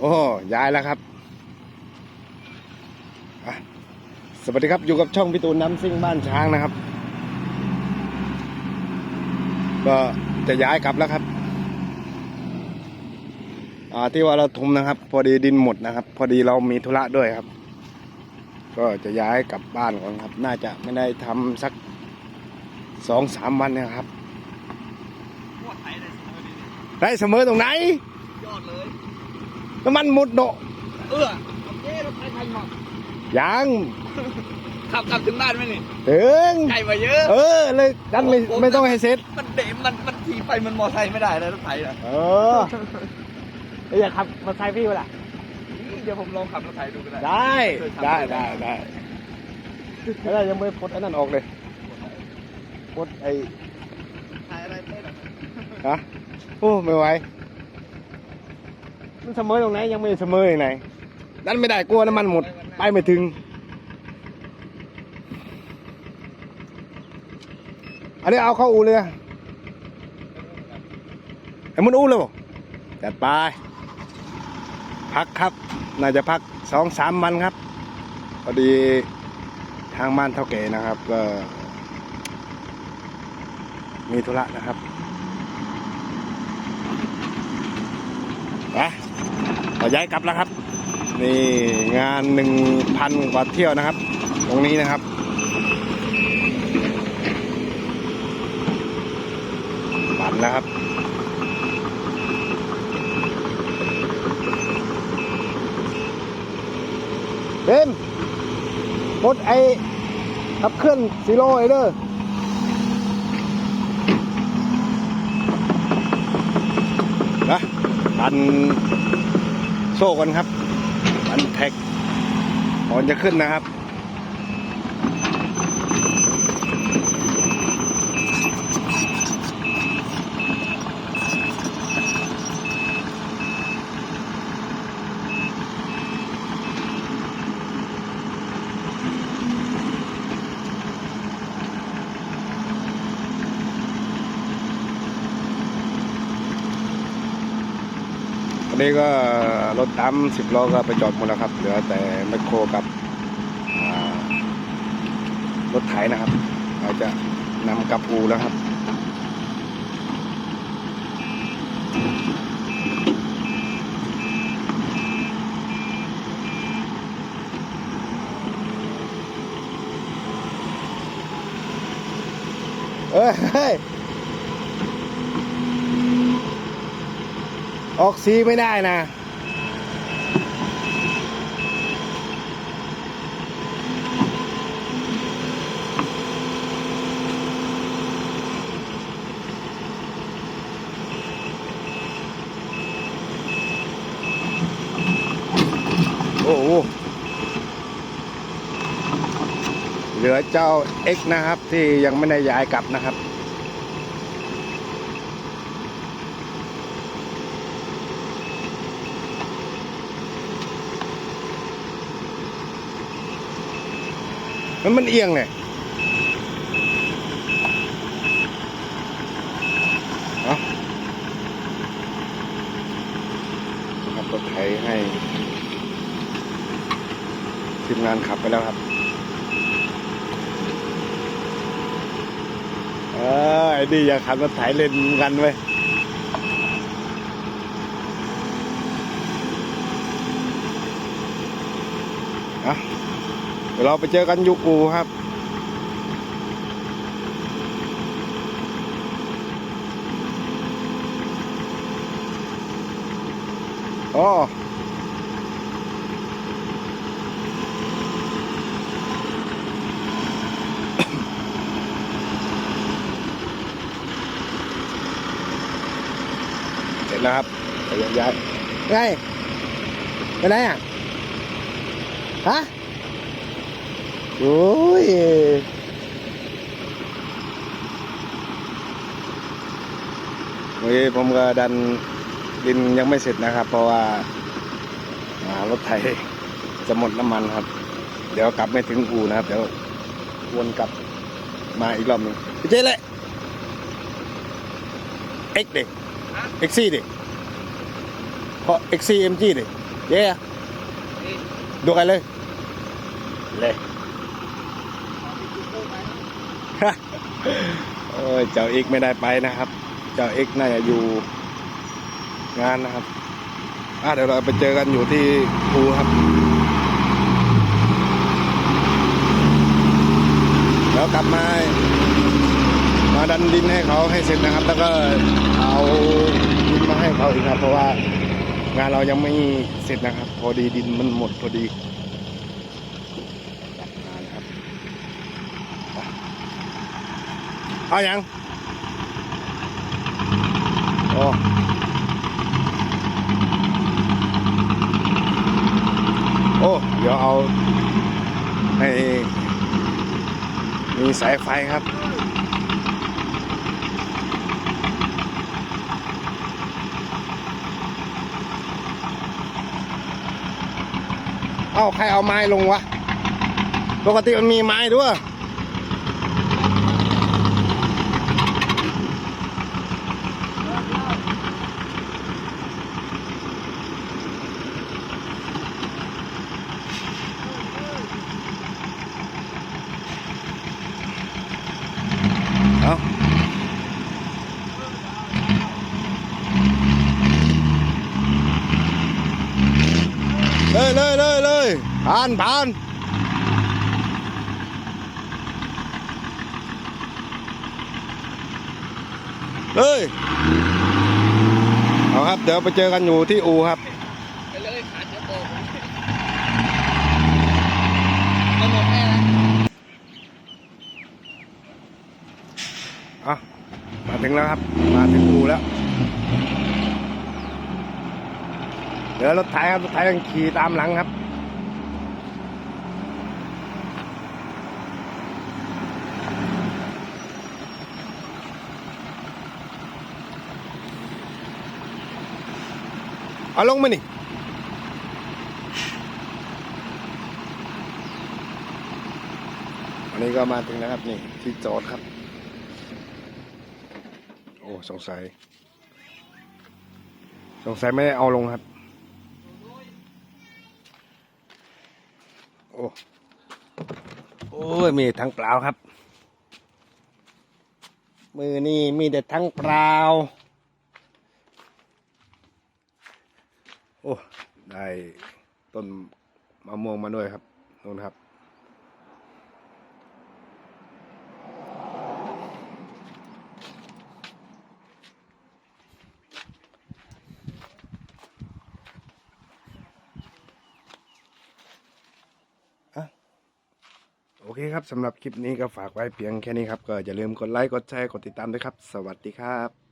โอ้ย้ายแล้วครับอะสวัสดีครับอยู่กับช่องพี่ตูนน้ำซิ่งบ้านช้างนะครับ ก็จะย้ายกลับแล้วครับอ่าที่ว่าเราทุมนะครับ พอดีดินหมดนะครับ พอดีเรามีธุระด้วยครับ ก็จะย้ายกลับบ้านก่อนครับ น่าจะไม่ได้ทำสักสองสามวันเนะครับโคตรไทยเลยสมัยนี้ได้เสมอตรงไหน ยอดเลย น้ำมันหมดโดะเออโอเครถไทยไทยมายังขับขับถึงบ้านไหมนี่ถึงไกลมาเยอะเออเลยดันไม่ไม่ต้องให้เซ็ตมันเดะมันมันขี่ไปมันมอไซค์ไม่ได้เลยรถไถอะเอออยากขับมาใช้พี่เวลาเดี๋ยวผมลองขับรถไถดูก็ได้ได้ได้ได้ได้แล้วยังไม่พดอันนั้นออกเลยพดไอ้ถ่ายอะไรไม่ได้หรอกฮะโอ้ไม่ไหว มันเสมอตรงไหนยังไม่เสมออย่างไหนดันไม่ได้กลัวน้ำมันหมดไปไม่ถึง อันนี้เอาเข้าอูเลยอะไอ้มันอูเลยบจัดไปพักครับ น่าจะพักสองสามวันครับพอดีทางบ้านเท่าแก่นะครับ ก็มีธุระนะครับไป เราย้ายกลับแล้วครับ นี่งานหนึ่งพันกว่าเที่ยวนะครับ ตรงนี้นะครับปั่นแล้วครับเต็มหมดไอ้ขับเคลื่อนซีโร่ไอ้เด้อนะปัน โซ่กันครับอันแท็กก่อนจะขึ้นนะครับ นี้ก็รถตามสิบล้อก็ไปจอดหมดแล้วครับ เหลือแต่แมคโครกับอ่ารถไถนะครับ เราจะนำกลับอูแล้วครับเอ้ยเฮ้ย ออกสีไม่ได้นะ โอ้โหเหลือเจ้า X นะครับ ที่ยังไม่ได้ย้ายกลับนะครับ มันมันเอียงเนี่ยเอาขับรถไถให้ทีมงานขับไปแล้วครับเออไอ้นี่อย่าขับรถไถเล่นกันเว้ยเอาเดี๋ยวเราไปเจอกันอยูกูครับอ๋อเสร็จแล้วครับไปย้ายย้ายไงไปไหนอะฮะ โอ้ยวันนี้ผมก็ดันดินยังไม่เสร็จนะครับ เพราะว่าอ่ารถไถจะหมดน้ำมันครับ เดี๋ยวกลับไม่ถึงอู่นะครับ เดี๋ยววนกลับมาอีกรอบหนึ่งพี่เจ๊เลยเอ็กเด็กเอ็กซี่เด็กเพราะเอ็กซี่เอ็มจีเด็กเเย่ดูกันเลยเลย โอ้ยเจ้าเอกไม่ได้ไปนะครับ เจ้าเอกน่าจะอยู่งานนะครับอะเดี๋ยวเราไปเจอกันอยู่ที่ภูครับแล้วกลับมามาดันดินให้เขาให้เสร็จนะครับ แล้วก็เอาดินมาให้เขาอีกครับ เพราะว่างานเรายังไม่เสร็จนะครับ พอดีดินมันหมดพอดีงานครับ เอายังโอ้โอ้เดี๋ยวเอาให้มีสายไฟครับเอ้าใครเอาไม้ลงวะ ปกติมันมีไม้ด้วย เลยเลยเลยเลยผ่านผ่านเลยเอาครับ เดี๋ยวไปเจอกันอยู่ที่อูครับไปเลยขาดจะโตเอาหมดแน่นะอะมาถึงแล้วครับ มาถึงอูแล้ว เดี๋ยวรถไถครับรถไถยังขี่ตามหลังครับเอาลงมานี่อันนี้ก็มาถึงแล้วครับนี่ ที่จอดครับ โอ้ สงสัย สงสัยไม่ได้เอาลงครับ โอ้โอ้ ยมีทั้งเปล่าครับ มือนี่มีแต่ทั้งเปล่าโอ้ได้ต้นมะม่วงมาด้วยครับนู่นครับ เคครับสำหรับคลิปนี้ก็ฝากไว้เพียงแค่นี้ครับ ก็อย่าลืมกดไลค์ กดแชร์ กดติดตามด้วยครับ สวัสดีครับ